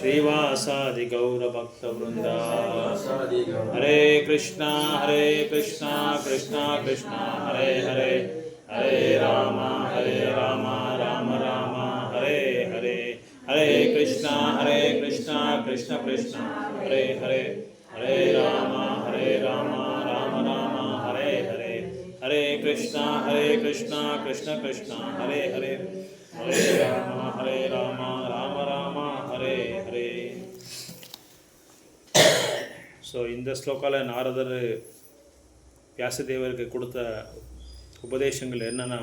श्रीवासादिगौरभक्तवृन्दा हरे कृष्णा हरे कृष्णा कृष्णा कृष्णा, हरे हरे। हरे राम हरे राम राम राम, हरे हरे। हरे कृष्णा हरे कृष्णा, कृष्ण कृष्ण, हरे हरे। हरे राम हरे राम राम राम, हरे हरे। हरे कृष्णा हरे कृष्णा, कृष्ण कृष्ण, हरे हरे। हरे राम हरे Rama Rama Rama, Hare Hare. So இந்த ஸ்லோகாவில் நாரதர் வியாசதேவருக்கு கொடுத்த உபதேசங்கள் என்னென்னா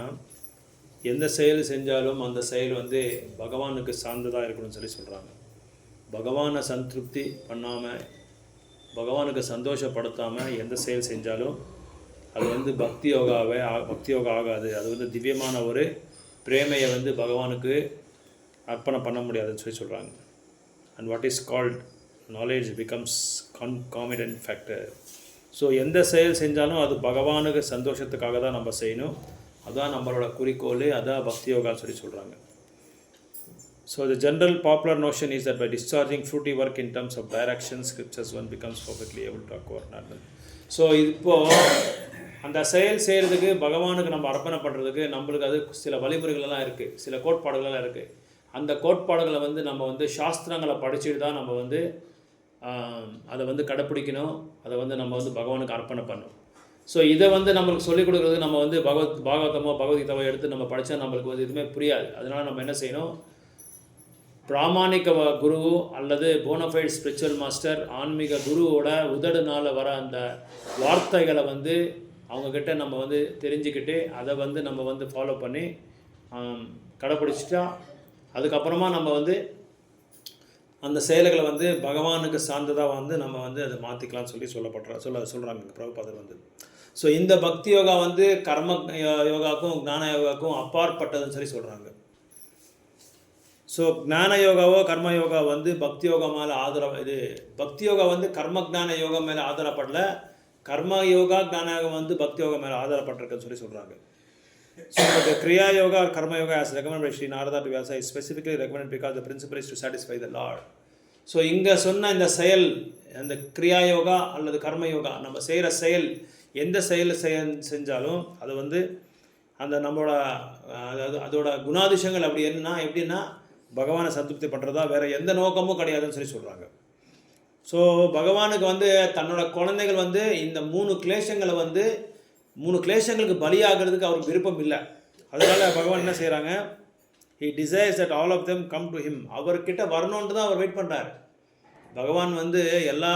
எந்த செயல் செஞ்சாலும் அந்த செயல் வந்து பகவானுக்கு சார்ந்ததாக இருக்கணும்னு சொல்லி சொல்கிறாங்க பகவானை சந்திருப்தி பண்ணாமல் பகவானுக்கு சந்தோஷப்படுத்தாமல் எந்த செயல் செஞ்சாலும் அது வந்து பக்தி யோகாவே ஆ- பக்தி யோகா ஆகாது அது வந்து திவ்யமான ஒரு பிரேமையை வந்து பகவானுக்கு அர்ப்பணம் பண்ண முடியாதுன்னு சொல்லி சொல்கிறாங்க and what is called knowledge becomes concomitant factor so எந்த செயல் செஞ்சாலும் அது பகவானுக்கு சந்தோஷத்துக்காக தான் நம்ம செய்யணும். அதான் நம்மளோட குறிக்கோள் அதான் பக்தி யோகான்னு சொல்லி சொல்கிறாங்க so the general popular notion is that by discharging fruitive work in terms of direction scriptures one becomes perfectly able to acquire knowledge. So இப்போது அந்த செயல் செய்கிறதுக்கு பகவானுக்கு நம்ம அர்ப்பணம் பண்ணுறதுக்கு நம்மளுக்கு அது சில வழிமுறைகளெல்லாம் இருக்குது சில கோட்பாடுகளெல்லாம் இருக்குது அந்த கோட்பாடுகளை வந்து நம்ம வந்து சாஸ்திரங்களை படிச்சுட்டு தான் நம்ம வந்து அதை வந்து கடைப்பிடிக்கணும். அதை வந்து நம்ம வந்து பகவானுக்கு அர்ப்பணம் பண்ணணும். ஸோ இதை வந்து நம்மளுக்கு சொல்லிக் கொடுக்குறது நம்ம வந்து பகவத் பாகவதமோ பகவத்கீதாவோ எடுத்து நம்ம படித்தா நம்மளுக்கு வந்து எதுவுமே புரியாது. அதனால் நம்ம என்ன செய்யணும்? பிராமாணிக குருவோ குரு அல்லது போனஃபைட் ஸ்பிரிச்சுவல் மாஸ்டர் ஆன்மீக குருவோட உதடுனால் வர அந்த வார்த்தைகளை வந்து அவங்கக்கிட்ட நம்ம வந்து தெரிஞ்சுக்கிட்டு அதை வந்து நம்ம வந்து ஃபாலோ பண்ணி கடைப்பிடிச்சிட்டா அதுக்கப்புறமா நம்ம வந்து அந்த செயல்களை வந்து பகவானுக்கு சார்ந்ததாக வந்து நம்ம வந்து அதை மாற்றிக்கலாம்னு சொல்லி சொல்லப்படுற சொல்ல சொல்கிறாங்க பிரபுபாதர் வந்து. ஸோ இந்த பக்தி யோகா வந்து கர்ம யோ- ஞான யோகாவுக்கும் அப்பாற்பட்டதுன்னு சொல்லி சொல்கிறாங்க ஸோ ஞான யோகாவோ கர்ம யோகா வந்து பக்தி யோகா மேலே ஆதரவு இது பக்தி யோகா வந்து கர்ம ஞான யோகா மேலே ஆதரப்படல கர்ம யோகா ஞான யோகா வந்து பக்தி யோகா மேலே ஆதரப்பட்டிருக்குன்னு சொல்லி சொல்கிறாங்க so the kriya yoga or karma yoga as recommended by Sri Narada to Vyasa is specifically recommended because the principle is to satisfy the Lord. So இங்கே சொன்ன இந்த செயல் அந்த கிரியா யோகா அல்லது கர்ம யோகா நம்ம செய்கிற செயல் எந்த செயல் செய்ய செஞ்சாலும் அது வந்து அந்த நம்மளோட அதாவது அதோட குணாதிசயங்கள் அப்படி என்னன்னா எப்படின்னா பகவானை சந்திருப்தி பண்ணுறதா வேறு எந்த நோக்கமும் கிடையாதுன்னு சொல்லி சொல்கிறாங்க ஸோ பகவானுக்கு வந்து தன்னோட குழந்தைகள் வந்து இந்த மூணு கிளேஷங்களை வந்து மூணு கிளேசங்களுக்கு பலியாகிறதுக்கு அவருக்கு விருப்பம் இல்லை. அதனால பகவான் என்ன செய்கிறாங்க he desires that all of them come to him அவர்கிட்ட வரணுன்ட்டு தான் அவர் வெயிட் பண்ணுறாரு பகவான் வந்து எல்லா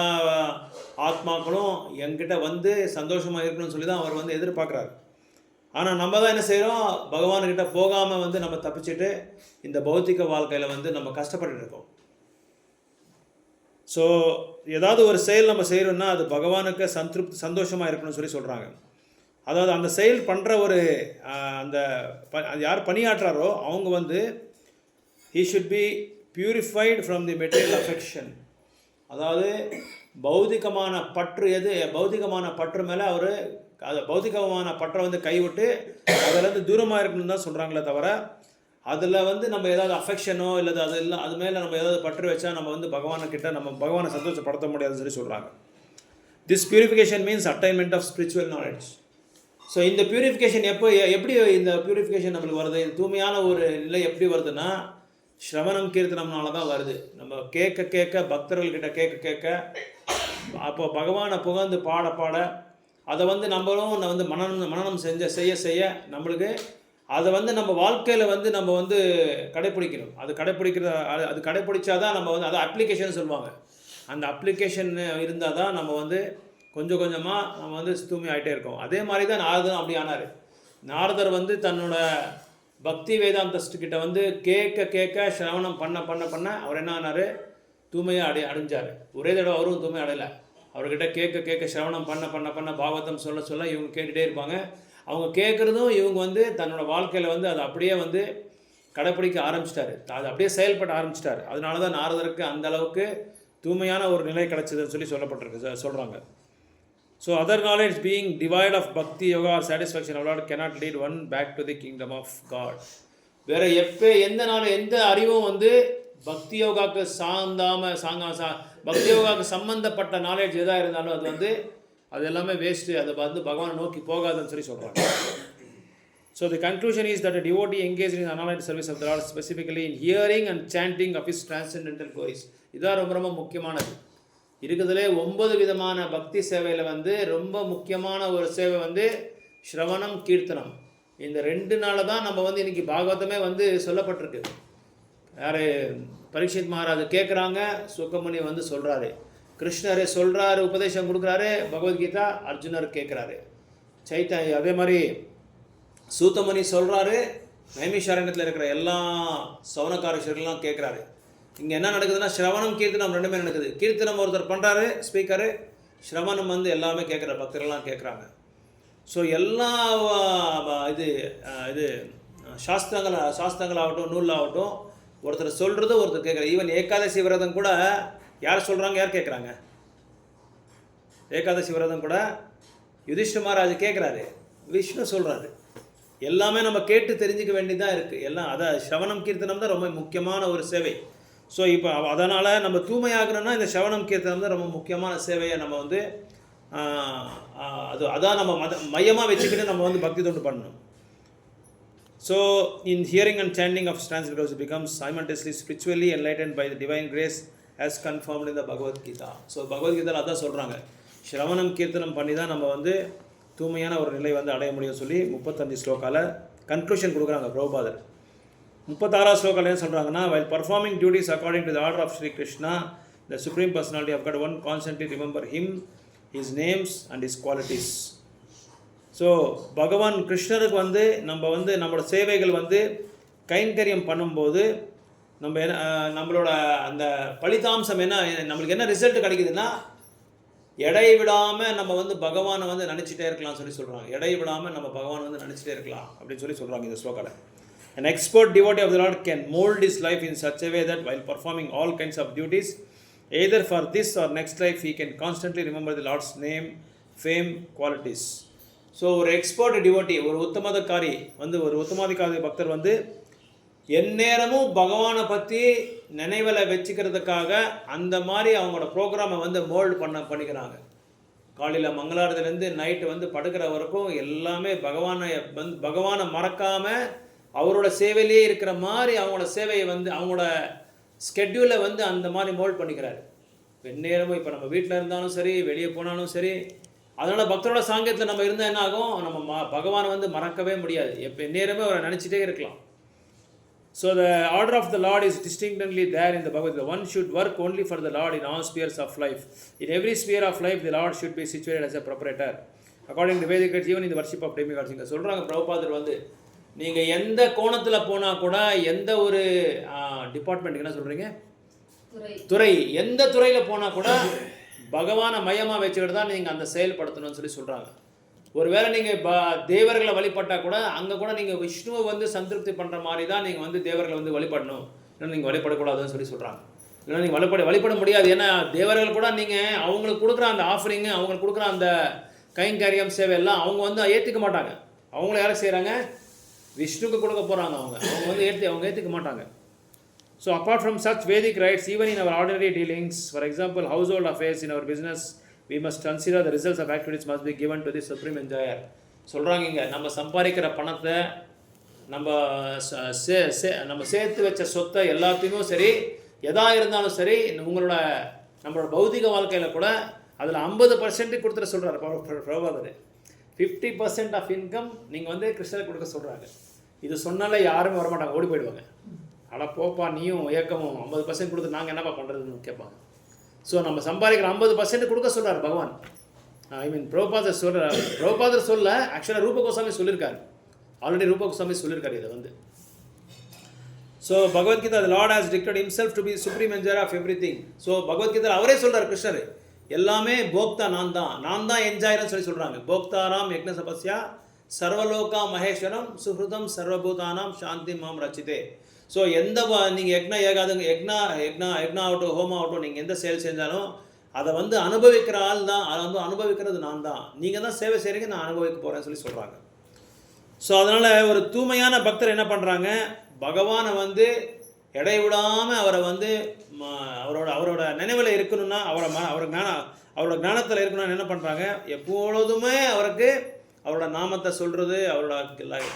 ஆத்மாக்களும் என்கிட்ட வந்து சந்தோஷமாக இருக்கணும்னு சொல்லி தான் அவர் வந்து எதிர்பார்க்குறாரு. ஆனால் நம்ம தான் என்ன செய்கிறோம் பகவான்கிட்ட போகாமல் வந்து நம்ம தப்பிச்சுட்டு இந்த பௌத்திக வாழ்க்கையில் வந்து நம்ம கஷ்டப்பட்டு இருக்கோம். ஸோ ஏதாவது ஒரு செயல் நம்ம செய்கிறோம்னா அது பகவானுக்கு சந்திருப்தி சந்தோஷமாக இருக்கணும்னு சொல்லி சொல்கிறாங்க அதாவது அந்த செயல் பண்ணுற ஒரு அந்த ப- அது யார் பணியாற்றுறாரோ அவங்க வந்து he should be purified from the material affection அதாவது பௌதிகமான பற்று எது பௌதிகமான பற்று மேலே அவர் அது பௌதிகமான பற்றை வந்து கைவிட்டு அதிலேருந்து தூரமாக இருக்கணும்னு தான் சொல்கிறாங்களே தவிர அதில் வந்து நம்ம ஏதாவது அஃபெக்ஷனோ இல்லை அது இல்லை அது மேலே நம்ம ஏதாவது பற்று வச்சா நம்ம வந்து பகவான்கிட்ட நம்ம பகவானை சந்தோஷப்படுத்த முடியாதுன்னு சொல்லி சொல்கிறாங்க this purification means attainment of spiritual knowledge so இந்த பியூரிஃபிகேஷன் எப்போ எப்படி இந்த பியூரிஃபிகேஷன் நம்மளுக்கு வருது? இந்த தூய்மையான ஒரு நிலை எப்படி வருதுன்னா ஸ்ரவணம் கீர்த்தனம்னால தான் வருது. நம்ம கேட்க கேட்க பக்தர்கள்கிட்ட கேட்க கேட்க அப்போ பகவானை புகழ்ந்து பாட பாட அதை வந்து நம்மளும் வந்து மனநம் மனநம் செஞ்ச செய்ய செய்ய நம்மளுக்கு அதை வந்து நம்ம வாழ்க்கையில் வந்து நம்ம வந்து கடைப்பிடிக்கணும் அது கடைப்பிடிக்கிற அது அது கடைப்பிடிச்சாதான் நம்ம வந்து அதை அப்ளிகேஷன் சொல்லுவாங்க. அந்த அப்ளிகேஷன் இருந்தால் தான் நம்ம வந்து கொஞ்சம் கொஞ்சமாக நம்ம வந்து தூய்மை ஆகிட்டே இருக்கோம். அதே மாதிரி தான் நாரதன் அப்படி ஆனார். நாரதர் வந்து தன்னோட பக்தி வேதாந்தஸ்ட் கிட்ட வந்து கேட்க கேட்க சிரவணம் பண்ண பண்ண பண்ண அவர் என்ன ஆனார்? தூய்மையாக அடை அடைஞ்சார். ஒரே தடவை அவரும் தூய்மை அடையலை. அவர்கிட்ட கேட்க கேட்க சிரவணம் பண்ண பண்ண பண்ண பாகவதம் சொல்ல சொல்ல இவங்க கேட்டுகிட்டே இருப்பாங்க. அவங்க கேட்குறதும் இவங்க வந்து தன்னோட வாழ்க்கையில் வந்து அதை அப்படியே வந்து கடைப்பிடிக்க ஆரம்பிச்சிட்டாரு. அது அப்படியே செயல்பட ஆரம்பிச்சிட்டாரு. அதனால தான் நாரதருக்கு அந்த அளவுக்கு தூய்மையான ஒரு நிலை கிடச்சிதுன்னு சொல்லி சொல்லப்பட்டிருக்கு சொல்கிறாங்க so other knowledge being devoid of bhakti yoga or satisfaction அவ்வளோ cannot lead one back to the kingdom of God வேற எப்போ எந்த நாள் எந்த அறிவும் வந்து பக்தி யோகாக்கு சாந்தாம சாங்கா சா பக்தி யோகாக்கு சம்மந்தப்பட்ட நாலேஜ் எதாக இருந்தாலும் அது வந்து அது எல்லாமே வேஸ்ட்டு அதை வந்து பகவானை நோக்கி போகாதுன்னு சொல்லி சொல்கிறாங்க so the conclusion is that devotee engaged in unalloyed service of the Lord specifically in hearing and chanting of his transcendental glories இதான் ரொம்ப ரொம்ப முக்கியமானது. இருக்கிறதுலே ஒன்பது விதமான பக்தி சேவையில் வந்து ரொம்ப முக்கியமான ஒரு சேவை வந்து ஸ்ரவணம் கீர்த்தனம். இந்த ரெண்டு நாளில் தான் நம்ம வந்து இன்றைக்கி பாகவதமே வந்து சொல்லப்பட்டிருக்கு. யார் பரீட்சித் மகாராஜ் கேட்குறாங்க சுக்கமணி வந்து சொல்கிறாரு கிருஷ்ணர் சொல்கிறாரு உபதேசம் கொடுக்குறாரு பகவத்கீதா அர்ஜுனர் கேட்குறாரு சைத்த அதே மாதிரி சூத்தமணி சொல்கிறாரு நைமிஷாரண்யத்தில் இருக்கிற எல்லா சவனகாரேஸ்வரெல்லாம் கேட்குறாரு இங்கே என்ன நடக்குதுன்னா ஸ்ரவணம் கீர்த்தனம் ரெண்டுமே நடக்குது. கீர்த்தனம் ஒருத்தர் பண்ணுறாரு ஸ்பீக்கரு ஸ்ரவணம் வந்து எல்லாமே கேட்குற பக்தர்கள்லாம் கேட்குறாங்க ஸோ எல்லா இது இது சாஸ்திரங்கள் சாஸ்திரங்களாகட்டும் நூலாகட்டும் ஒருத்தர் சொல்கிறது ஒருத்தர் கேட்குற ஈவன் ஏகாதசி விரதம் கூட யார் சொல்கிறாங்க யார் கேட்குறாங்க ஏகாதசி விரதம் கூட யுதிஷ்ட மகாராஜ் கேட்குறாரு விஷ்ணு சொல்கிறாரு எல்லாமே நம்ம கேட்டு தெரிஞ்சுக்க வேண்டியதாக இருக்குது எல்லாம் அதான் சிரவணம் கீர்த்தனம் தான் ரொம்ப முக்கியமான ஒரு சேவை. ஸோ இப்போ அதனால் நம்ம தூய்மையாகணும்னா இந்த சவணம் கீர்த்தனம் வந்து ரொம்ப முக்கியமான சேவையை நம்ம வந்து அது அதான் நம்ம மத மையமாக வச்சுக்கிட்டு நம்ம வந்து பக்தி தொண்டு பண்ணணும். So in hearing and standing of stanzas, become simultaneously spiritually enlightened by the divine grace divine grace இந்த பகவத்கீதா ஸோ பகவத்கீதாவில் அதான் சொல்கிறாங்க ஸ்ரவணம் கீர்த்தனம் பண்ணி தான் நம்ம வந்து தூய்மையான ஒரு நிலை வந்து அடைய முடியும் சொல்லி முப்பத்தஞ்சு ஸ்லோக்கால கன்க்ளூஷன் கொடுக்குறாங்க பிரபாதர் முப்பத்தாறாவது ஸ்லோக்கால என்ன சொல்கிறாங்கன்னா while performing duties according to the order of Sri Krishna the supreme personality of God one constantly remember him his names and his qualities so Bhagavan கிருஷ்ணருக்கு வந்து நம்ம வந்து நம்மளோட சேவைகள் வந்து கைங்கரியம் பண்ணும்போது நம்ம என்ன நம்மளோட அந்த பலிதாம்சம் என்ன நம்மளுக்கு என்ன ரிசல்ட் கிடைக்குதுன்னா எடை விடாமல் நம்ம வந்து பகவானை வந்து நினச்சிட்டே இருக்கலாம் சொல்லி சொல்கிறாங்க எடை விடாமல் நம்ம பகவானை வந்து நினச்சிட்டே இருக்கலாம் அப்படின்னு சொல்லி சொல்கிறாங்க இந்த ஸ்லோகாவில் An expert devotee of the Lord can mold his life in such a way that while performing all kinds of duties, either for this or next life, he can constantly remember the Lord's name, fame, qualities. So ஒரு expert devotee ஒரு உத்தமதக்காரி வந்து ஒரு உத்தமாதிக்காரி பக்தர் வந்து எந்நேரமும் பகவானை பற்றி நினைவில் வச்சுக்கிறதுக்காக அந்த மாதிரி அவங்களோட ப்ரோக்ராமை வந்து மோல்டு பண்ண பண்ணிக்கிறாங்க காலையில் மங்களாரத்துலேருந்து நைட்டு வந்து படுக்கிற வரைக்கும் எல்லாமே பகவானை வந்து பகவானை மறக்காமல் அவரோட சேவையிலே இருக்கிற மாதிரி அவங்களோட சேவையை வந்து அவங்களோட ஸ்கெட்யூலை வந்து அந்த மாதிரி மோல்ட் பண்ணிக்கிறார் வெந்நேரமும் இப்போ நம்ம வீட்டில் இருந்தாலும் சரி வெளியே போனாலும் சரி அதனால் பக்தரோட சாங்கியத்தில் நம்ம இருந்தால் என்ன ஆகும் நம்ம ம பகவானை வந்து மறக்கவே முடியாது எப்போ நேரமே அவரை நினச்சிட்டே இருக்கலாம் so the order of the Lord is distinctly there இந்த Bhagavad one should work only for the Lord in all spheres of life in every sphere of life the Lord should be situated as a proprietor according to Vedic ஜீவன் இந்த worship of demigods சொல்கிறாங்க பிரபாதர் வந்து நீங்கள் எந்த கோணத்தில் போனால் கூட எந்த ஒரு டிபார்ட்மெண்ட்டுக்கு என்ன சொல்கிறீங்க துறை. எந்த துறையில் போனால் கூட பகவானை மையமாக வச்சுக்கிட்டு தான் நீங்கள் அந்த செயல்படுத்தணும்னு சொல்லி சொல்கிறாங்க ஒருவேளை நீங்கள் ப தேவர்களை வழிபட்டால் கூட அங்கே கூட நீங்கள் விஷ்ணுவை வந்து சந்திருப்தி பண்ணுற மாதிரி தான் நீங்கள் வந்து தேவர்களை வந்து வழிபடணும். இல்லைன்னா நீங்கள் வழிபடக்கூடாதுன்னு சொல்லி சொல்கிறாங்க இல்லைன்னா நீங்கள் வழிபட வழிபட முடியாது. ஏன்னா தேவர்கள் கூட நீங்கள் அவங்களுக்கு கொடுக்குற அந்த ஆஃபரிங்கு அவங்களுக்கு கொடுக்குற அந்த கைங்கரியம் சேவை எல்லாம் அவங்க வந்து ஏற்றுக்க மாட்டாங்க. அவங்கள யாரை செய்கிறாங்க விஷ்ணுக்கு கொடுக்க போகிறாங்க அவங்க அவங்க வந்து ஏற்றி அவங்க ஏற்றுக்க மாட்டாங்க so apart from such Vedic rites even in our ordinary dealings for example household affairs in our business we must consider the results of activities must be given to the supreme enjoyer சொல்கிறாங்க இங்கே நம்ம சம்பாதிக்கிற பணத்தை நம்ம சே சே நம்ம சேர்த்து வச்ச சொத்தை எல்லாத்தையும் சரி எதா இருந்தாலும் சரி உங்களோட நம்மளோட பௌதிக வாழ்க்கையில் கூட அதில் ஐம்பது பர்சன்ட் கொடுத்துட சொல்கிறார் Prabhakar fifty percent of income நீங்கள் வந்து கிறிஸ்டல் கொடுக்க சொல்கிறாங்க இது சொன்னாலே யாருமே வரமாட்டாங்க ஓடி போயிடுவாங்க. ஆனால் போப்பா நீயும் ஏக்கமும் ஐம்பது பர்சன்ட் கொடுத்து நாங்கள் என்னப்பா பண்ணுறதுன்னு கேட்பாங்க. ஸோ நம்ம சம்பாதிக்கிற ஐம்பது பர்சன்ட் கொடுக்க சொல்கிறார் பகவான். ஐ மீன் பிரபுபாதர் சொல்கிறார் பிரபுபாதர் சொல்ல ஆக்சுவலாக ரூப கோசாமி சொல்லியிருக்காரு ஆல்ரெடி ரூப கோசாமி சொல்லியிருக்காரு இதை வந்து. So Bhagavad Gita Lord has dictated himself to be supreme enjoyer of everything so Bhagavad Gita அவரே சொல்கிறார் கிருஷ்ணர். எல்லாமே போக்தா நான் தான் நான் தான் என்ஜாயிரன்னு சொல்லி சொல்கிறாங்க போக்தாராம் யக்ன சபஸ்யா சர்வலோகா மகேஸ்வரம் சுஹிருதம் சர்வபூதானாம் சாந்தி மாம் ரச்சிதே. ஸோ எந்த நீங்கள் யக்னா ஏகாதுங்க யக்னா யக்னா யக்னா ஆகட்டும் ஹோமா ஆகட்டும் நீங்கள் எந்த செயல் செஞ்சாலும் அதை வந்து அனுபவிக்கிற ஆள் தான். அதை வந்து அனுபவிக்கிறது நான் தான் நீங்கள் தான் சேவை செய்கிறீங்க நான் அனுபவிக்க போகிறேன்னு சொல்லி சொல்கிறாங்க ஸோ அதனால் ஒரு தூய்மையான பக்தர் என்ன பண்ணுறாங்க பகவானை வந்து இடைவிடாமல் அவரை வந்து ம- அவரோட அவரோட நினைவில் இருக்கணும்னா அவரை ம அவர் ஞான அவரோட ஞானத்தில் இருக்கணும்னா என்ன பண்ணுறாங்க எப்பொழுதுமே அவருக்கு அவரோட நாமத்தை சொல்கிறது அவரோட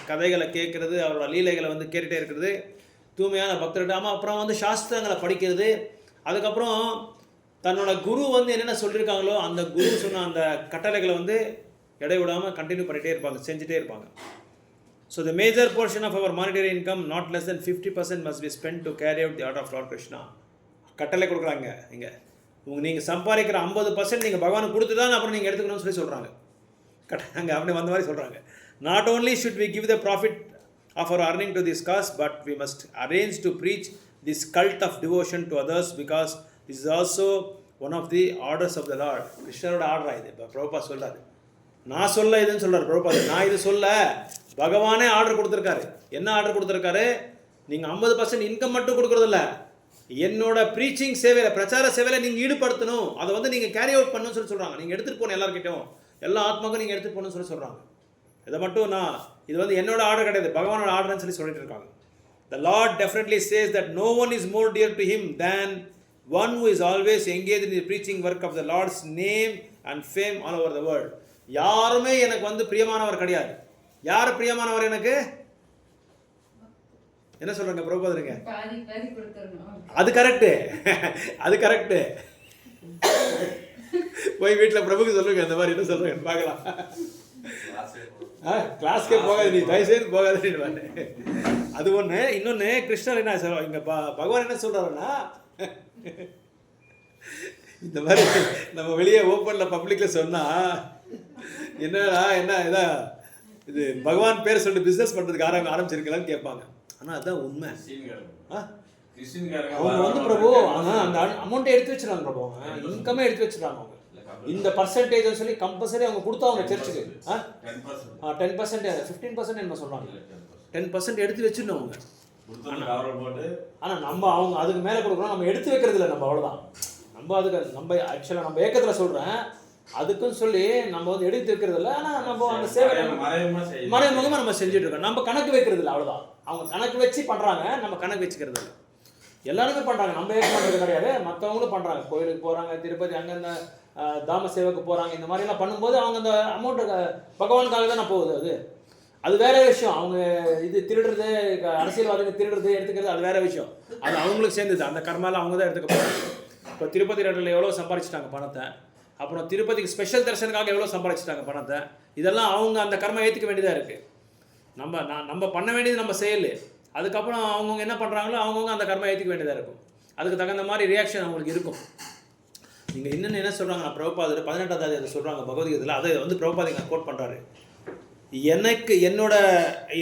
கதைகளை கேட்குறது அவரோட லீலைகளை வந்து கேட்டுகிட்டே இருக்கிறது. தூய்மையான பக்தர்கிட்ட ஆமாம் அப்புறம் வந்து சாஸ்திரங்களை படிக்கிறது. அதுக்கப்புறம் தன்னோட குரு வந்து என்னென்ன சொல்லியிருக்காங்களோ அந்த குரு சொன்ன அந்த கட்டளைகளை வந்து இடை விடாமல் கண்டினியூ பண்ணிகிட்டே இருப்பாங்க செஞ்சுட்டே இருப்பாங்க. So the major portion of our monetary income not less than fifty percent must be spend to carry out the order of Lord Krishna கட்டளை கொடுக்குறாங்க இங்கே உங்க நீங்கள் சம்பாதிக்கிற ஐம்பது பர்சன்ட் நீங்கள் பகவானுக்கு கொடுத்து தான் அப்புறம் நீங்கள் எடுத்துக்கணும்னு சொல்லி சொல்கிறாங்க கட் அங்கே அப்படி வந்த மாதிரி சொல்கிறாங்க not only should we give the profit of our earning to this cause but we must arrange to preach this cult of devotion to others because this is also one of the orders of the Lord கிருஷ்ணரோட ஆர்டரா இது. இப்போ பிரபா சொல்றாரு. நான் சொல்ல இதுன்னு சொல்கிறார் பிரபுபாத் நான் இது சொல்ல. பகவானே ஆர்டர் கொடுத்துருக்காரு. என்ன ஆர்டர் கொடுத்துருக்காரு? நீங்கள் ஐம்பது பர்சன்ட் இன்கம் மட்டும் கொடுக்குறதில்ல. என்னோட ப்ரீச்சிங் சேவையில் பிரச்சார சேவையில் நீங்கள் ஈடுபடுத்தணும். அதை வந்து நீங்கள் கேரி அவுட் பண்ணணும்னு சொல்லி சொல்கிறாங்க நீங்கள் எடுத்துகிட்டு போகணும் எல்லாருக்கிட்டையும் எல்லா ஆத்மாக்கும் நீங்கள் எடுத்துகிட்டு போகணும்னு சொல்லி சொல்கிறாங்க இதை மட்டும் நான் இது வந்து என்னோட ஆர்டர் கிடையாது. பகவானோட ஆர்டர்னு சொல்லி சொல்லிட்டு இருக்காங்க. The Lord definitely says that no one is more dear to him than one who is always engage in preaching work of the Lord's name and fame all over the world யாருமே எனக்கு வந்து பிரியமானவர் கிடையாது. யார் பிரியமானவர் எனக்கு? என்ன சொல்றாங்க பிரபோதருங்க அது கரெக்டு அது கரெக்டு போய் வீட்டில் பிரபுக்கு சொல்லுங்க அந்த மாதிரி என்ன சொல்றேன் பார்க்கலாம். கிளாஸ்க்கே போகாது நீ தயவுசெய்து போகாது நீ அது ஒன்று இன்னொன்று கிருஷ்ணர் என்ன சொல்ல இங்கே பகவான் என்ன சொல்கிறாருன்னா இந்த மாதிரி நம்ம வெளியே ஓப்பனில் பப்ளிக்கில் சொன்னால் என்னடா என்ன இதா? இது பகவான் பேர் சொல்லிட்டு பிஸ்னஸ் பண்ணுறதுக்கு ஆரம்பி ஆரம்பிச்சிருக்கலான்னு கேட்பாங்க. ஆனால் அதுதான் உண்மை. அவங்க வந்து பிரபு ஆனால் அந்த அமௌண்ட்டை எடுத்து வச்சிருக்காங்க பிரபு. அவங்க இன்கமே எடுத்து வச்சிருக்காங்க அவங்க. இந்த பர்சன்டேஜ் சொல்லி கம்பல்சரி அவங்க கொடுத்தா அவங்க சர்ச்சுக்கு ஆ? டென் பர்சன்ட் ஃபிஃப்டீன் பர்சன்ட் என்ன சொல்கிறாங்க டென் பர்சன்ட் எடுத்து வச்சிடணும் அவங்க. ஆனால் நம்ம அவங்க அதுக்கு மேலே கொடுக்குறோம் நம்ம எடுத்து வைக்கிறது இல்லை நம்ம அவ்வளோதான் நம்ம அதுக்கு நம்ம ஆக்சுவலாக நம்ம ஏக்கத்தில் சொல்கிறேன் அதுக்குன்னு சொல்லி நம்ம வந்து எடுத்து வைக்கிறது இல்லை ஆனால் நம்ம அந்த சேவை மறைமுகமாக நம்ம செஞ்சுட்டு இருக்கோம். நம்ம கணக்கு வைக்கிறது இல்லை அவ்வளோதான் அவங்க கணக்கு வச்சு பண்ணுறாங்க நம்ம கணக்கு வச்சுக்கிறது இல்லை எல்லாருமே பண்ணுறாங்க நம்ம ஏற்க பண்ணுறது கிடையாது. மற்றவங்களும் பண்ணுறாங்க கோயிலுக்கு போகிறாங்க திருப்பதி அங்கங்க தாம சேவைக்கு போகிறாங்க இந்த மாதிரிலாம் பண்ணும்போது அவங்க அந்த அமௌண்ட்டு பகவானுக்காக தானே போகுது அது. அது வேற விஷயம். அவங்க இது திருடுறது அரசியல்வாதிகள் திருடுறது எடுத்துக்கிறது அது வேற விஷயம். அது அவங்களுக்கு சேர்ந்தது. அந்த கர்மாலாம் அவங்க தான் எடுத்துக்க போகிறாங்க இப்போ திருப்பதி ரெட்டில் எவ்வளோ சம்பாரிச்சிட்டாங்க பணத்தை? அப்புறம் திருப்பதிக்கு ஸ்பெஷல் தரிசனக்காக எவ்வளோ சம்பாதிச்சிட்டாங்க பணத்தை? இதெல்லாம் அவங்க அந்த கர்மம் ஏற்றுக்க வேண்டியதாக இருக்குது நம்ம நான் நம்ம பண்ண வேண்டியது நம்ம செயல். அதுக்கப்புறம் அவங்கவுங்க என்ன பண்ணுறாங்களோ அவங்கவுங்க அந்த கர்மம் ஏற்றுக்க வேண்டியதாக இருக்கும். அதுக்கு தகுந்த மாதிரி ரியாக்ஷன் அவங்களுக்கு இருக்கும். நீங்கள் இன்னும் என்ன சொல்கிறாங்க நான் பதினெட்டாம் தேதி அதை சொல்கிறாங்க பகவத்கீதையில் அதை வந்து பிரபாதிங்க கோட் பண்ணுறாரு எனக்கு என்னோட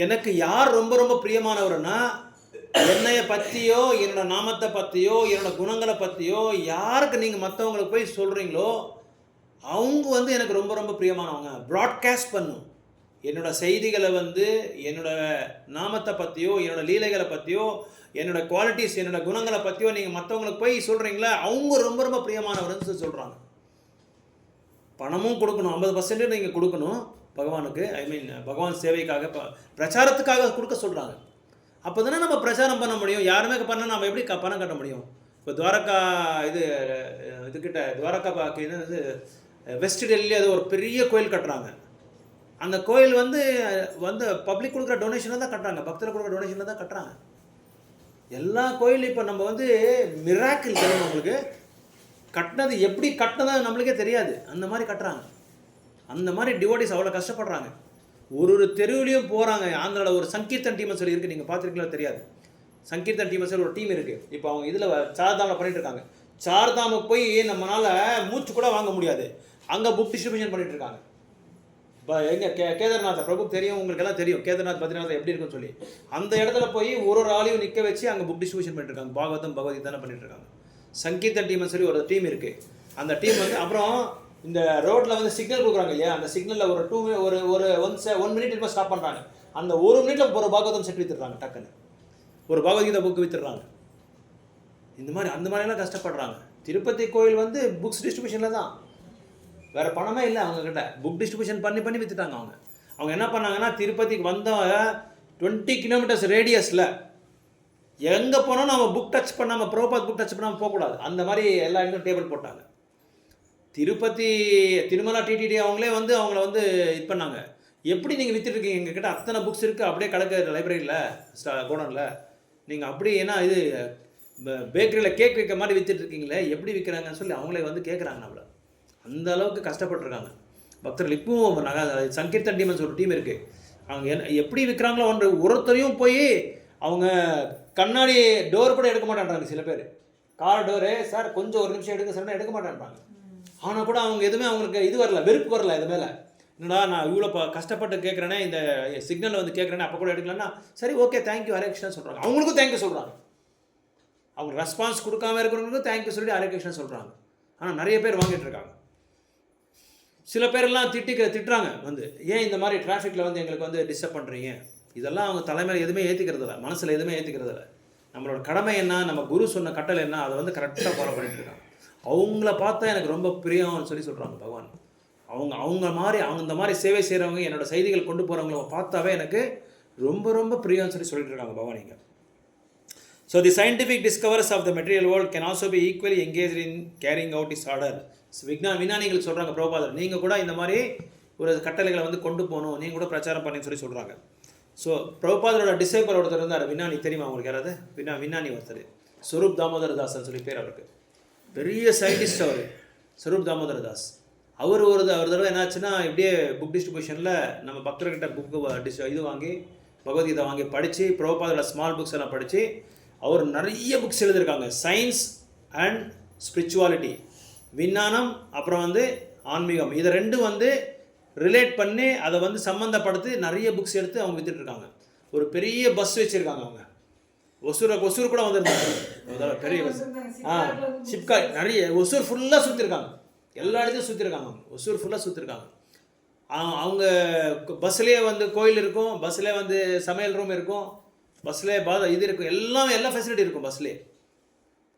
எனக்கு யார் ரொம்ப ரொம்ப பிரியமானவர்னா என்னைய பற்றியோ என்னோட நாமத்தை பற்றியோ என்னோட குணங்களை பற்றியோ யாருக்கு நீங்கள் மற்றவங்களுக்கு போய் சொல்கிறீங்களோ அவங்க வந்து எனக்கு ரொம்ப ரொம்ப பிரியமானவங்க. ப்ராட்காஸ்ட் பண்ணும். என்னோட செய்திகளை வந்து என்னோட நாமத்தை பற்றியோ என்னோடய லீலைகளை பற்றியோ என்னோடய குவாலிட்டிஸ் என்னோடய குணங்களை பற்றியோ நீங்கள் மற்றவங்களுக்கு போய் சொல்கிறீங்களா அவங்க ரொம்ப ரொம்ப பிரியமானவர்னு சொல்லி சொல்கிறாங்க பணமும் கொடுக்கணும். ஐம்பது பர்சன்ட் நீங்கள் கொடுக்கணும் பகவானுக்கு. ஐ மீன் பகவான் சேவைக்காக ப பிரச்சாரத்துக்காக கொடுக்க சொல்கிறாங்க அப்போ தானே நம்ம பிரச்சாரம் பண்ண முடியும். யாருமே பண்ணால் நம்ம எப்படி க பணம் கட்ட முடியும்? இப்போ துவாரகா இது இதுக்கிட்ட துவாரகா பாக்கு இது வெஸ்ட் டெல்லியில் அது ஒரு பெரிய கோயில் கட்டுறாங்க. அந்த கோயில் வந்து வந்து பப்ளிக் கொடுக்குற டொனேஷனை தான் கட்டுறாங்க. பக்தர்கள் கொடுக்குற டொனேஷனை தான் கட்டுறாங்க. எல்லா கோயிலும் இப்போ நம்ம வந்து மிராக்கில் தெரியும் நம்மளுக்கு கட்டினது எப்படி கட்டினது நம்மளுக்கே தெரியாது. அந்த மாதிரி கட்டுறாங்க. அந்த மாதிரி டிவோட்டிஸ் அவ்வளோ கஷ்டப்படுறாங்க. ஒரு ஒரு தெருவிலையும் போகிறாங்க ஆந்திராவில் ஒரு சங்கீர்த்தன் டீம் சொல்லி இருக்குது நீங்கள் பார்த்துருக்கீங்களோ தெரியாது. சங்கீர்த்தன் டீம் சொல்லி ஒரு டீம் இருக்குது இப்போ அவங்க இதில் சார்தாமில் பண்ணிட்டு இருக்காங்க. சார்தாமுக்கு போய் நம்மளால் மூச்சு கூட வாங்க முடியாது. அங்கே புக் டிஸ்ட்ரிபியூஷன் பண்ணிட்டு இருக்காங்க இப்போ எங்க கே கேதார்நாத் பிரபு தெரியும் உங்களுக்கு எல்லாம் தெரியும். கேதார்நாத் பத்ரிநாத் எப்படி இருக்குன்னு சொல்லி. அந்த இடத்துல போய் ஒரு ஒரு ஆளையும் நிற்க வச்சு அங்கே புக் டிஸ்ட்ரிபியூஷன் பண்ணிட்டு இருக்காங்க பாகவதம் பகவத்கீதை பண்ணிட்டு இருக்காங்க சங்கீதன் டீம்னு சொல்லி ஒரு டீம் இருக்கு. அந்த டீம் வந்து அப்புறம் இந்த ரோட்ல வந்து சிக்னல் கொடுக்குறாங்க இல்லையா? அந்த சிக்னலில் ஒரு டூ ஒரு ஒரு ஒன் ஒன் மினிட் இப்போ ஸ்டாப் பண்ணுறாங்க அந்த ஒரு மினிட்ல ஒரு பாகவதம் செட் வித்துடுறாங்க டக்குன்னு. ஒரு பகவத்கீதை புக் வித்துடுறாங்க. இந்த மாதிரி அந்த மாதிரிலாம் கஷ்டப்படுறாங்க. திருப்பதி கோயில் வந்து புக்ஸ் டிஸ்ட்ரிபியூஷனில் தான். வேற பணமே இல்லை அவங்க கிட்ட புக் டிஸ்ட்ரிபியூஷன் பண்ணி பண்ணி வித்துட்டாங்க அவங்க. அவங்க என்ன பண்ணாங்கன்னா திருப்பதிக்கு வந்த டுவெண்ட்டி கிலோமீட்டர்ஸ் ரேடியஸில் எங்கே போனாலும் நம்ம புக் டச் பண்ணாமல் ப்ரோபாத் புக் டச் பண்ணாமல் போகக்கூடாது. அந்த மாதிரி எல்லா இடத்துலையும் டேபிள் போட்டாங்க. திருப்பதி திருமலா டிடிடி அவங்களே வந்து அவங்கள வந்து இது பண்ணாங்க. எப்படி நீங்கள் விற்றுட்ருக்கீங்க எங்ககிட்ட அத்தனை புக்ஸ் இருக்குது அப்படியே கிடக்கு லைப்ரரியில் கோடனில் நீங்கள் அப்படி ஏன்னா இது பேக்கரியில் கேக் வைக்க மாதிரி விற்றுட்ருக்கீங்களே எப்படி விற்கிறாங்கன்னு சொல்லி அவங்களே வந்து கேட்குறாங்க நம்மளை. அந்த அளவுக்கு கஷ்டப்பட்டிருக்காங்க. பக்தர்கள் இப்பவும் நகை சங்கீர்த்தன் டீமன்ஸ் ஒரு டீம் இருக்குது அவங்க என்ன எப்படி விற்கிறாங்களோ ஒன்று ஒருத்தரையும் போய் அவங்க கண்ணாடி டோர் கூட எடுக்க மாட்டேன்றாங்க சில பேர். கார் டோரு சார் கொஞ்சம் ஒரு நிமிஷம் எடுக்க சார் எடுக்க மாட்டேன்றாங்க. ஆனால் கூட அவங்க எதுவுமே அவங்களுக்கு இது வரல வெறுப்பு வரல இது மேலே. என்னடா நான் இவ்வளோ கஷ்டப்பட்டு கேட்குறேனே இந்த சிக்னல் வந்து கேட்குறேனே அப்போ கூட எடுக்கலன்னா சரி ஓகே தேங்க்யூ ஹரே கிருஷ்ணா சொல்கிறாங்க அவங்களுக்கும் தேங்க்யூ சொல்கிறாங்க அவங்க ரெஸ்பான்ஸ் கொடுக்காம இருக்கிறவங்களுக்கும் தேங்க்யூ சொல்லி ஹரே கிருஷ்ணா சொல்கிறாங்க ஆனால் நிறைய பேர் வாங்கிட்டு இருக்காங்க. சில பேரெல்லாம் திட்டிக்க திட்டுறாங்க. வந்து ஏன் இந்த மாதிரி டிராஃபிக்கில் வந்து எங்களுக்கு வந்து டிஸ்டர்ப் பண்ணுறீங்க இதெல்லாம் அவங்க தலைமையில் எதுவுமே ஏற்றிக்கிறது இல்லை மனசில் எதுவுமே ஏற்றிக்கிறது இல்லை நம்மளோட கடமை என்ன? நம்ம குரு சொன்ன கட்டளை என்ன? அதை வந்து கரெக்டாக ஃபாலோ பண்ணிட்டு இருக்காங்க. அவங்கள பார்த்தா எனக்கு ரொம்ப பிரியம்னு சொல்லி சொல்கிறாங்க பகவான். அவங்க அவங்க மாதிரி அவங்க இந்த மாதிரி சேவை செய்கிறவங்க என்னோட செய்திகள் கொண்டு போகிறவங்கள பார்த்தாவே எனக்கு ரொம்ப ரொம்ப பிரியம்னு சொல்லி சொல்லிட்டு இருக்காங்க பகவான் So the scientific discoverers of the material world can also be equally engaged in carrying out this order. So, விஞ்ஞானிகள் சொல்கிறாங்க பிரபாதர் நீங்கள் கூட இந்த மாதிரி ஒரு கட்டளைகளை வந்து கொண்டு போகணும். நீங்கள் கூட பிரச்சாரம் பண்ணி சொல்லி சொல்கிறாங்க ஸோ பிரபாதரோட டிசைபர் ஒருத்தர் இருந்தார். விஞ்ஞானி தெரியுமா உங்களுக்கு யாராவது வினா விஞ்ஞானி ஒருத்தர். ஸ்வரூப் தாமோதர தாஸ்ன்னு சொல்லி பேர் அவருக்கு. பெரிய சயின்டிஸ்ட் அவர். ஸ்வரூப் தாமோதர தாஸ் அவர் ஒரு த- ஒரு தடவை என்னாச்சுன்னா இப்படியே புக் டிஸ்ட்ரிபியூஷனில் நம்ம பக்தர்கிட்ட புக்கு டிஸ் இது வாங்கி பகவத்கீதை வாங்கி படித்து பிரபாதரோட ஸ்மால் புக்ஸ் எல்லாம் படித்து அவர் நிறைய புக்ஸ் எழுதியிருக்காங்க. சயின்ஸ் அண்ட் ஸ்பிரிச்சுவாலிட்டி விஞ்ஞானம் அப்புறம் வந்து ஆன்மீகம். இதை ரெண்டும் வந்து ரிலேட் பண்ணி அதை வந்து சம்மந்தப்படுத்தி நிறைய புக்ஸ் எடுத்து அவங்க வித்துட்டுருக்காங்க ஒரு பெரிய பஸ் வச்சுருக்காங்க அவங்க. ஒசூர் ஒசூர் கூட வந்திருந்தாங்க. பெரிய பஸ் ஆ சிப்கா நிறைய ஒசூர் ஃபுல்லாக சுற்றிருக்காங்க எல்லா இடத்தையும் சுற்றிருக்காங்க ஒசூர் ஃபுல்லாக சுற்றிருக்காங்க அவங்க பஸ்லேயே வந்து கோயில் இருக்கும் பஸ்லேயே வந்து சமையல் ரூம் இருக்கும். பஸ்லேயே பாத இது இருக்கும். எல்லாம் எல்லா ஃபெசிலிட்டி இருக்கும் பஸ்லேயே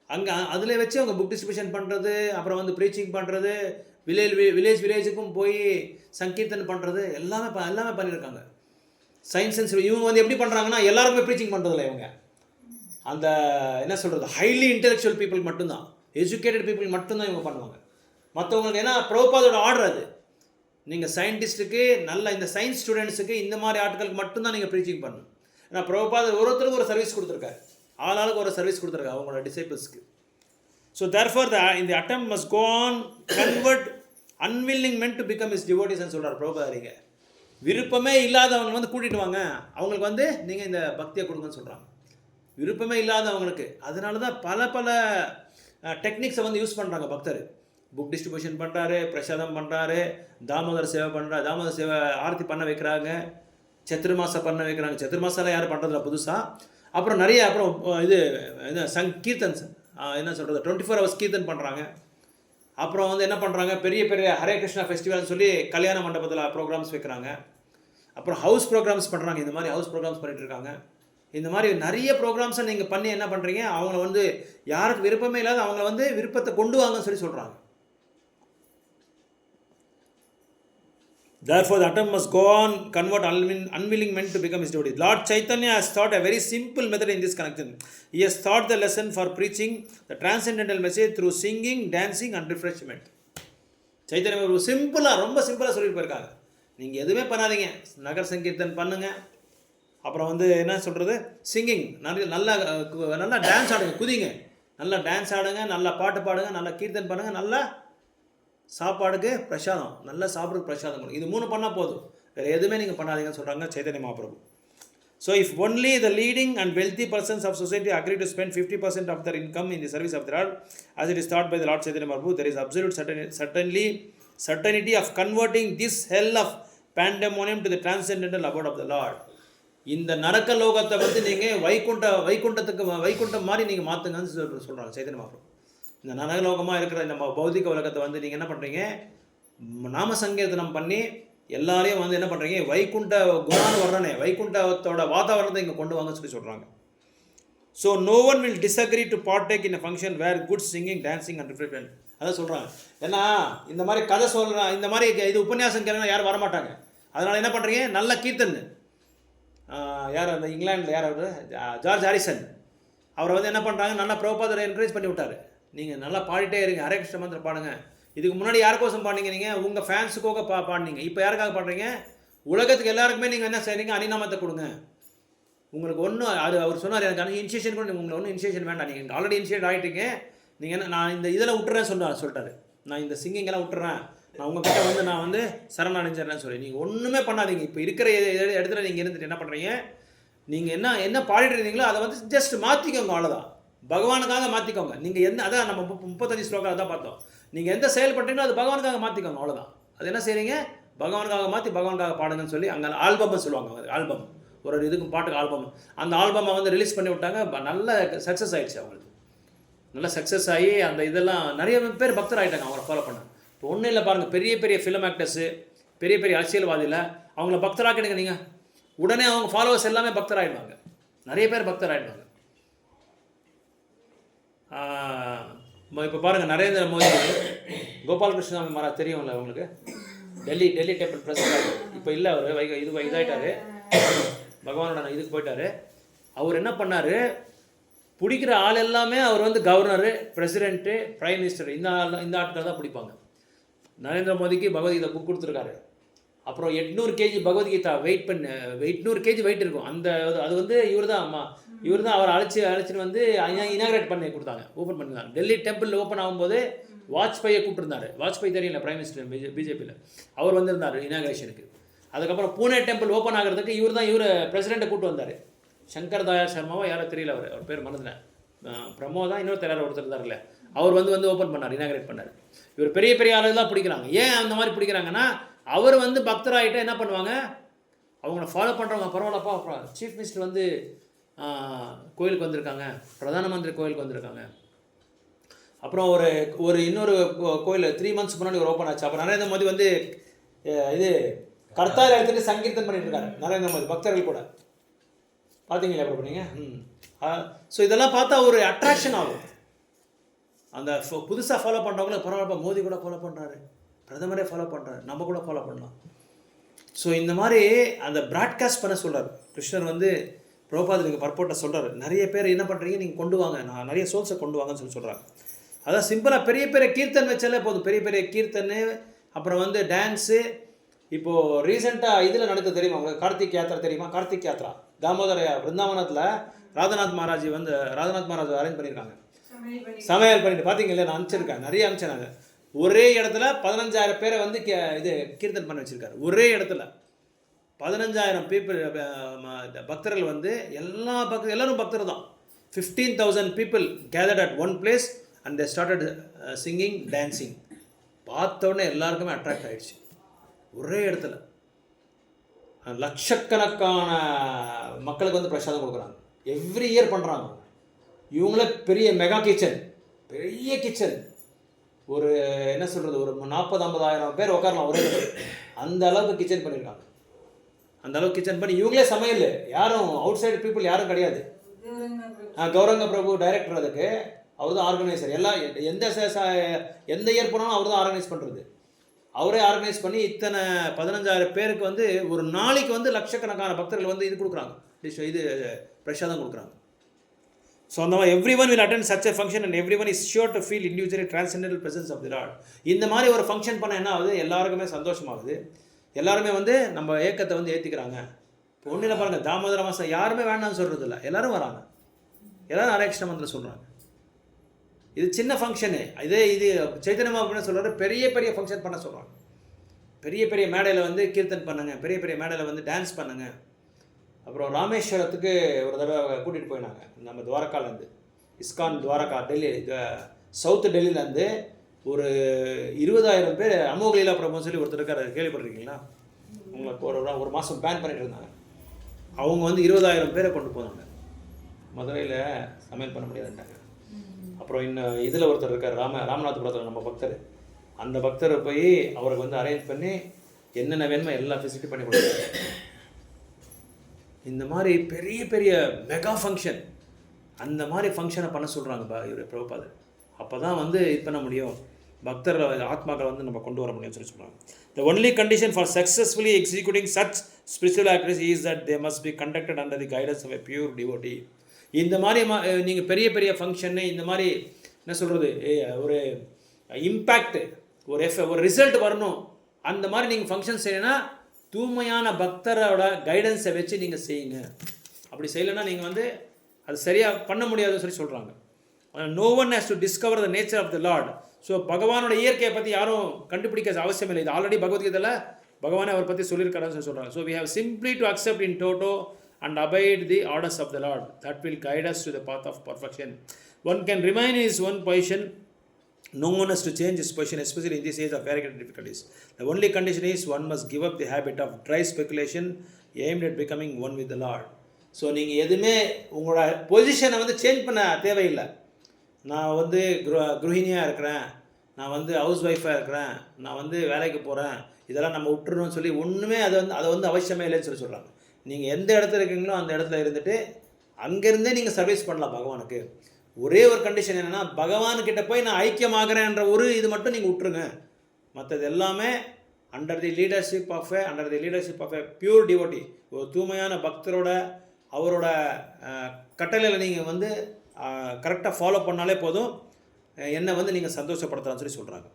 அங்கே அதில் வச்சு அவங்க புக் டிஸ்ட்ரிபியூஷன் பண்ணுறது அப்புறம் வந்து ப்ரீச்சிங் பண்ணுறது வில்லேஜ் வில்லேஜ் வில்லேஜுக்கும் போய் சங்கீர்த்தன் பண்ணுறது எல்லாமே ப- எல்லாமே பண்ணியிருக்காங்க சயின்ஸ் அண்ட் இவங்க வந்து எப்படி பண்ணுறாங்கன்னா எல்லாருக்குமே ப்ரீச்சிங் பண்ணுறதில்ல இவங்க. அந்த என்ன சொல்கிறது ஹைலி இன்டெலெக்சுவல் பீப்புள் மட்டும்தான். எஜுகேட்டட் பீப்புள் மட்டும்தான் இவங்க பண்ணுவாங்க. மற்றவங்களுக்கு ஏன்னா ப்ரோபாதோட ஆர்டர் அது. நீங்கள் சயின்டிஸ்ட்டுக்கு நல்ல இந்த சயின்ஸ் ஸ்டூடெண்ட்ஸுக்கு இந்த மாதிரி ஆட்களுக்கு மட்டும்தான் நீங்கள் ப்ரீச்சிங் பண்ணணும். ஏன்னா பிரபுபாத ஒருத்தருக்கு ஒரு சர்வீஸ் கொடுத்துருக்காரு. ஆளாளுக்கு ஒரு சர்வீஸ் கொடுத்துருக்காரு அவங்களோட டிசைபிள்ஸ்க்கு ஸோ தர்ஃபர் த இந்த attempt must go on convert unwilling men to become his டிவோட்டிஸ்ன்னு சொல்கிறார் பிரபுபாதரிங்க விருப்பமே இல்லாதவங்க வந்து கூட்டிட்டு வாங்க. அவங்களுக்கு வந்து நீங்கள் இந்த பக்தியை கொடுங்கன்னு சொல்கிறாங்க விருப்பமே இல்லாதவங்களுக்கு. அதனால தான் பல பல டெக்னிக்ஸை வந்து யூஸ் பண்ணுறாங்க பக்தர். புக் டிஸ்ட்ரிபியூஷன் பண்ணுறாரு பிரசாதம் பண்ணுறாரு தாமோதர சேவை பண்ணுறா தாமோதர சேவை ஆர்த்தி பண்ண வைக்கிறாங்க. சத்துர்மாச பண்ண வைக்கிறாங்க. சத்துர்மாசெல்லாம் யாரும் பண்ணுறதில்ல புதுசாக அப்புறம் நிறைய அப்புறம் இது என்ன சங் கீர்த்தன் என்ன சொல்கிறது டுவெண்ட்டி ஃபோர் ஹவர்ஸ் கீர்த்தன் பண்ணுறாங்க அப்புறம் வந்து என்ன பண்ணுறாங்க பெரிய பெரிய ஹரே கிருஷ்ணா ஃபெஸ்டிவல்னு சொல்லி கல்யாண மண்டபத்தில் ப்ரோக்ராம்ஸ் வைக்கிறாங்க. அப்புறம் ஹவுஸ் ப்ரோக்ராம்ஸ் பண்ணுறாங்க இந்த மாதிரி ஹவுஸ் ப்ரோக்ராம்ஸ் பண்ணிகிட்டு இருக்காங்க. இந்த மாதிரி நிறைய ப்ரோக்ராம்ஸை நீங்கள் பண்ணி என்ன பண்ணுறீங்க அவங்கள வந்து யாருக்கு விருப்பமே இல்லாத அவங்கள வந்து விருப்பத்தை கொண்டு வாங்கன்னு சொல்லி சொல்கிறாங்க Therefore, the attempt must go on, convert unwilling, unwilling men to become his devotees. Lord Chaitanya has taught a very simple method in this connection. He has taught the lesson for preaching the transcendental message through singing, dancing, and refreshment. Chaitanya ஒரு சிம்பிளாக ரொம்ப சிம்பிளாக சொல்லிட்டு போயிருக்காங்க நீங்கள் எதுவுமே பண்ணாதீங்க நகர் சங்கீர்த்தன் பண்ணுங்க அப்புறம் வந்து என்ன சொல்கிறது சிங்கிங் நிறைய நல்லா நல்லா டான்ஸ் ஆடுங்க குதிங்க நல்லா டான்ஸ் ஆடுங்க நல்லா பாட்டு பாடுங்க நல்லா கீர்த்தன் பண்ணுங்கள் நல்லா சாப்பாடுக்கு பிரசாதம் நல்லா சாப்பிட்றதுக்கு பிரசாதம் பண்ணும் இது மூணு பண்ணால் போதும். வேறு எதுவுமே நீங்கள் பண்ணாதீங்கன்னு சொல்கிறாங்க Chaitanya Mahaprabhu. So if only the leading and wealthy persons of society agree to spend fifty percent of their income in the service of the as it is is by the Lord Chaitanya Mahaprabhu there is absolute certain certainly certainty of converting this hell of pandemonium to the transcendental about of the Lord இந்த நரக்க லோகத்தை வந்து நீங்கள் வைகுண்ட வைகுண்டத்துக்கு வைகுண்டம் மாதிரி நீங்கள் மாற்றுங்கன்னு சொல் சொல்கிறாங்க சைதன்ய மகாபிரபு. இந்த நரகலோகமாக இருக்கிற இந்த பௌதிக உலகத்தை வந்து நீங்கள் என்ன பண்ணுறீங்க நாம சங்கீர்த்தனம் பண்ணி எல்லாரையும் வந்து என்ன பண்ணுறீங்க வைகுண்ட குணான்னு வர்றனே வைகுண்டத்தோட வாதாவரணத்தை இங்கே கொண்டு வாங்கன்னு சொல்லி சொல்கிறாங்க so no one will disagree to partake in function where good singing dancing and refreshment அதான் சொல்கிறாங்க ஏன்னா இந்த மாதிரி கதை சொல்கிறேன் இந்த மாதிரி இது உபன்யாசம் கேட்கணும் யாரும் வரமாட்டாங்க. அதனால் என்ன பண்ணுறீங்க நல்ல கீர்த்தன். யார் அந்த இங்கிலாண்டில் யார் அவர்? George Harrison. அவரை வந்து என்ன பண்ணுறாங்க நல்லா பிரபுபாதரை என்கரேஜ் பண்ணி விட்டார் நீங்கள் நல்லா பாடிட்டே இருங்க. ஹரே கிருஷ்ண மந்திரம் பாடுங்க. இதுக்கு முன்னாடி யாருக்கோசம் பாடினீங்க நீங்கள் உங்கள் ஃபேன்ஸுக்கோக பா பாடினீங்க. இப்போ யாருக்காக பாடுறீங்க? உலகத்துக்கு எல்லாருக்குமே நீங்கள் என்ன செய்றீங்க? அனிநாமத்தை கொடுங்க. உங்களுக்கு ஒன்றும் அது அவர் சொன்னார் எனக்கு ஆனால் இனிஷியேஷன் கூட உங்களுக்கு ஒன்றும் இனிஷியேஷன் வேண்டாம். நீங்கள் ஆல்ரெடி இனிஷியேட் ஆகிட்டீங்க நீங்கள் என்ன நான் இந்த இதில் விட்டுறேன் சொன்னார் சொல்லிட்டாரு. நான் இந்த சிங்கிங்கெல்லாம் விட்டுறேன் நான் உங்ககிட்ட வந்து நான் வந்து சரணடைஞ்சிடறேன்னு சொல்லி. நீங்கள் ஒன்றுமே பண்ணாதீங்க. இப்போ இருக்கிற இடத்துல நீங்கள் இருந்துட்டு என்ன பண்ணுறீங்க நீங்கள் என்ன என்ன பாடிட்டு இருந்தீங்களோ அதை வந்து ஜஸ்ட் மாற்றிக்கோங்க அவ்வளோதான் பகவானுக்காக மாற்றிக்கோங்க நீங்கள் எந்த அதான் நம்ம முப்பத்தஞ்சு ஸ்லோகம் அதான் பார்த்தோம். நீங்கள் எந்த செயல் பண்ணுறீங்களோ அது பகவானுக்காக மாற்றிக்கோங்க அவ்வளோதான் அது என்ன செய்கிறீங்க பகவானுக்காக மாற்றி பகவானுக்காக பாடுங்கன்னு சொல்லி அங்கே ஆல்பம்னு சொல்லுவாங்க. ஆல்பம் ஒரு ஒரு பாட்டுக்கு ஆல்பம் அந்த ஆல்பமை வந்து ரிலீஸ் பண்ணி விட்டாங்க. நல்ல சக்ஸஸ் ஆகிடுச்சு அவங்களுக்கு. நல்ல சக்ஸஸ் ஆகி அந்த இதெல்லாம் நிறைய பேர் பக்தர் ஆகிட்டாங்க அவங்கள ஃபாலோ பண்ண. இப்போ ஒன்றும் இல்லை பாருங்கள் பெரிய பெரிய ஃபிலிம் ஆக்டர்ஸு பெரிய பெரிய அரசியல்வாதியில் அவங்கள பக்தராக்கிடுங்க நீங்கள் உடனே அவங்க ஃபாலோவர்ஸ் எல்லாமே பக்தர் ஆகிடுவாங்க நிறைய பேர் பக்தர் ஆகிடுவாங்க இப்போ பாருங்கள் நரேந்திர மோடி கோபாலகிருஷ்ண மகாராஜ் தெரியும்ல உங்களுக்கு? டெல்லி டெல்லி டெம்பிள் பிரசிடண்ட் இப்போ இல்லை அவர் வைக இது இதாயிட்டாரு. பகவானோட இதுக்கு போயிட்டாரு. அவர் என்ன பண்ணார்? பிடிக்கிற ஆள் எல்லாமே அவர் வந்து கவர்னரு பிரசிடென்ட்டு பிரைம் மினிஸ்டர் இந்த ஆள் இந்த ஆட்கள் தான் பிடிப்பாங்க. நரேந்திர மோடிக்கு பகவத்கீதை புக் கொடுத்துருக்காரு. அப்புறம் எட்நூறு கேஜி பகவத்கீதா வெயிட் பண்ண எட்நூறு கேஜி வெயிட் இருக்கும். அந்த அது- வந்து இவர் தான் அம்மா. இவர் தான் அவர் அழைச்சி அழைச்சிட்டு வந்து இனாகிரேட் பண்ணி கொடுத்தாங்க. ஓப்பன் பண்ணிருந்தாங்க. டெல்லி டெம்பிள் ஓப்பன் ஆகும்போது வாஜ்பாயை கூப்பிட்டுருந்தாரு. வாஜ்பாய் தெரியல பிரைம் மினிஸ்டர் பிஜே பிஜேபியில் அவர் வந்திருந்தார் இனாகிரேஷனுக்கு அதுக்கப்புறம் பூனே டெம்பிள் ஓப்பன் ஆகிறதுக்கு இவர் தான் இவர் பிரசிடெண்ட்டை கூப்பிட்டு வந்தார். சங்கர் தயா சர்மாவோ யாரோ தெரியல அவர். அவர் பேர் மறந்துனேன் பிரமோ தான் இன்னொரு யாரோ ஒருத்தர் இருந்தார்ல அவர் வந்து வந்து ஓப்பன் பண்ணார் இனாகிரேட் பண்ணார். இவர் பெரிய பெரிய ஆளுதான் பிடிக்கிறாங்க. ஏன் அந்த மாதிரி பிடிக்கிறாங்கன்னா அவர் வந்து பக்தராகிட்ட என்ன பண்ணுவாங்க? அவங்கள ஃபாலோ பண்ணுறவங்க பரவாயில்லப்பா அப்புறம் சீஃப் மினிஸ்டர் வந்து கோயிலுக்கு வந்திருக்காங்க. பிரதான மந்திரி கோயிலுக்கு வந்திருக்காங்க. அப்புறம் ஒரு ஒரு இன்னொரு கோ- கோயில் த்ரீ மந்த்ஸ் முன்னாடி ஒரு ஓப்பன் ஆச்சு. அப்போ நரேந்திர மோடி வந்து இது கர்த்தார் எடுத்துகிட்டு சங்கீர்த்தன் பண்ணிட்டு இருக்காரு. நரேந்திர மோடி பக்தர்கள் கூட. பார்த்தீங்களா அப்புறம் பண்ணீங்க? ம். ஸோ இதெல்லாம் பார்த்தா ஒரு அட்ராக்ஷன் ஆகும். அந்த புதுசாக ஃபாலோ பண்ணுறவங்கள பரவாயில்ல மோதி கூட ஃபாலோ பண்ணுறாரு பிரதமரே ஃபாலோ பண்ணுறாரு நம்ம கூட ஃபாலோ பண்ணலாம். ஸோ இந்த மாதிரி அந்த ப்ராட்காஸ்ட் பண்ண சொல்றாரு. கிருஷ்ணர் வந்து பிரபாதருக்கு பர்போட்டை சொல்றாரு. நிறைய பேர் என்ன பண்ணுறீங்க நீங்கள் கொண்டு வாங்க. நான் நிறைய சோர்ஸை கொண்டு வாங்கன்னு சொல்லி சொல்கிறாங்க அதான் சிம்பிளாக பெரிய பெரிய கீர்த்தன் வச்சாலே போதும். பெரிய பெரிய கீர்த்தனு அப்புறம் வந்து டான்ஸு இப்போது ரீசெண்டாக இதில் நடக்குது தெரியுமா? உங்களுக்கு கார்த்திக் யாத்ரா தெரியுமா? கார்த்திக் யாத்ரா. தாமோதர பிருந்தாவனத்தில் ராதநாத் மகாராஜ் வந்து ராதநாத் மகாராஜ் அரேஞ்ச் பண்ணியிருக்காங்க சமையல் பண்ணி சமையல் பண்ணிட்டு. பார்த்தீங்களா நான் அனுப்பிச்சிருக்கேன். நிறைய அனுப்பிச்சாங்க ஒரே இடத்துல பதினஞ்சாயிரம் பேரை வந்து கே இது கீர்த்தன் பண்ண வச்சுருக்காரு. ஒரே இடத்துல. பதினஞ்சாயிரம் பீப்புள் பக்தர்கள் வந்து எல்லா பக்தர் எல்லோரும் பக்தர் தான். Fifteen thousand people gathered at one place and they started singing dancing பார்த்தோன்னே எல்லாருக்குமே அட்ராக்ட் ஆகிடுச்சு ஒரே இடத்துல. லட்சக்கணக்கான மக்களுக்கு வந்து பிரசாதம் கொடுக்குறாங்க. எவ்ரி இயர் பண்ணுறாங்க இவங்களே பெரிய மெகா கிச்சன் பெரிய கிச்சன் ஒரு என்ன சொல்கிறது ஒரு நாற்பது ஐம்பதாயிரம் பேர் உட்காரலாம் ஒரே அந்த அளவுக்கு கிச்சன் பண்ணியிருக்காங்க அந்த அளவுக்கு கிச்சன் பண்ணி இவங்களே சமையல். யாரும் அவுட் சைடு பீப்புள் யாரும் கிடையாது. கௌரங்க பிரபு. டைரக்டர் அதுக்கு. அவர் தான் ஆர்கனைசர் எல்லாம் எந்த எந்த இயர் போனாலும் அவர் தான் ஆர்கனைஸ் பண்ணுறது அவரே ஆர்கனைஸ் பண்ணி இத்தனை பதினஞ்சாயிரம் பேருக்கு வந்து ஒரு நாளைக்கு வந்து லட்சக்கணக்கான பக்தர்கள் வந்து இது கொடுக்குறாங்க. இது பிரசாதம் கொடுக்குறாங்க. ஸோ அந்த மாதிரி every one will attend such a function and every one is sure to feel individually transcendental presence of the Lord இந்த மாதிரி ஒரு ஃபங்க்ஷன் பண்ண என்ன ஆகுது? எல்லாருக்குமே சந்தோஷமாகுது. எல்லாருமே வந்து நம்ம ஏக்கத்தை வந்து ஏற்றிக்கிறாங்க இப்போ ஒன்றில் பாருங்கள் தாமோதர மாதம் யாருமே வேண்டாம்னு சொல்கிறது இல்லை எல்லாரும் வராங்க. எல்லோரும் ஹரே கிருஷ்ண மந்திரம் சொல்கிறாங்க இது சின்ன ஃபங்க்ஷனு இதே இது சைத்தன்யமா அப்படின்னு சொல்கிறாரு பெரிய பெரிய ஃபங்க்ஷன் பண்ண சொல்கிறாங்க பெரிய பெரிய மேடையில் வந்து கீர்த்தன் பண்ணுங்க பெரிய பெரிய மேடையில் வந்து டான்ஸ் பண்ணுங்கள் அப்புறம் ராமேஸ்வரத்துக்கு ஒரு தடவை கூட்டிகிட்டு போயினாங்க. நம்ம துவாரகாலேருந்து இஸ்கான் துவாரகா டெல்லி சவுத் டெல்லியிலேருந்து ஒரு இருபதாயிரம் பேர் அமோகலீலா பிரபு சொல்லி ஒருத்தர் இருக்கார் கேள்விப்பட்டிருக்கீங்களா? உங்களுக்கு ஒரு ஒரு மாதம் பேன் பண்ணிட்டு இருந்தாங்க. அவங்க வந்து இருபதாயிரம் பேரை கொண்டு போனாங்க. மதுரையில் சமையல் பண்ண முடியாதுன்றாங்க அப்புறம் இன்னும் இதில் ஒருத்தர் இருக்கார் ராம ராமநாதபுரத்தில் நம்ம பக்தர். அந்த பக்தரை போய் அவருக்கு வந்து அரேஞ்ச் பண்ணி என்னென்ன வேணுமோ எல்லா ஃபெசிலிட்டி பண்ணி கொடுத்தாரு. இந்த மாதிரி பெரிய பெரிய மெகா ஃபங்க்ஷன் அந்த மாதிரி ஃபங்க்ஷனை பண்ண சொல்கிறாங்க பா இவர் பிரபுபாதர் அப்போ தான் வந்து இது பண்ண முடியும். பக்தர் ஆத்மாக்களை வந்து நம்ம கொண்டு வர முடியும்னு சொல்லி சொல்கிறாங்க the only condition for successfully executing such spiritual activities is that they must be conducted under the guidance of a pure devotee இந்த மாதிரி நீங்கள் பெரிய பெரிய ஃபங்க்ஷன்னு இந்த மாதிரி என்ன சொல்கிறது ஒரு இம்பேக்ட் ஒரு எஃப் ஒரு ரிசல்ட் வரணும். அந்த மாதிரி நீங்கள் ஃபங்க்ஷன் செய்யணும்னா தூய்மையான பக்தரோட கைடன்ஸை வச்சு நீங்கள் செய்யுங்க. அப்படி செய்யலைன்னா நீங்கள் வந்து அது சரியாக பண்ண முடியாதுன்னு சொல்லி சொல்கிறாங்க no one has to discover the nature of the Lord so பகவானோட இயற்கையை பற்றி யாரும் கண்டுபிடிக்க அவசியம் இல்லை. இது ஆல்ரெடி பகவத்கீதையில் பகவானே அவர் பற்றி சொல்லியிருக்காருன்னு சொல்லி சொல்கிறாங்க so we have simply to accept in toto and abide the orders of the Lord that will guide us to the path of perfection one can remain is one position no one has to change his position, especially in this age of arrogant difficulties. The only condition is one must give up the habit of dry speculation aimed at becoming one with the Lord. So நீங்கள் எதுவுமே உங்களோட பொசிஷனை வந்து change பண்ண தேவையில்லை. நான் வந்து குரு குருஹிணியாக இருக்கிறேன். நான் வந்து ஹவுஸ் ஒய்ஃபாக இருக்கிறேன். நான் வந்து வேலைக்கு போகிறேன் இதெல்லாம் நம்ம விட்டுறணும்னு சொல்லி ஒன்றுமே அதை வந்து அதை வந்து அவசியமே இல்லைன்னு சொல்லி சொல்கிறாங்க நீங்கள் எந்த இடத்துல இருக்கீங்களோ அந்த இடத்துல இருந்துட்டு அங்கேருந்தே நீங்கள் சர்வீஸ் பண்ணலாம் பகவானுக்கு. ஒரே ஒரு கண்டிஷன் என்னென்னா பகவான்கிட்ட போய் நான் ஐக்கியமாகறேன்ற ஒரு இது மட்டும் நீங்கள் விட்டுருங்க மற்றது எல்லாமே under the leadership of a under the leadership of a pure devotee ஒரு தூய்மையான பக்தரோட அவரோட கட்டளையில் நீங்கள் வந்து கரெக்டாக ஃபாலோ பண்ணாலே போதும். என்னை வந்து நீங்கள் சந்தோஷப்படுத்தலாம்னு சொல்லி சொல்கிறாங்க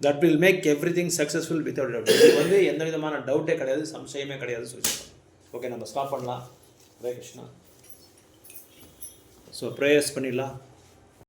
that will make everything successful without doubt இது வந்து எந்த விதமான டவுட்டே கிடையாது சம்சயமே கிடையாதுன்னு சொல்லி சொல்கிறாங்க ஓகே நம்ம ஸ்டாப் பண்ணலாம். ஹரே கிருஷ்ணா ஸோ ப்ரேயர்ஸ் பண்ணிடலாம்.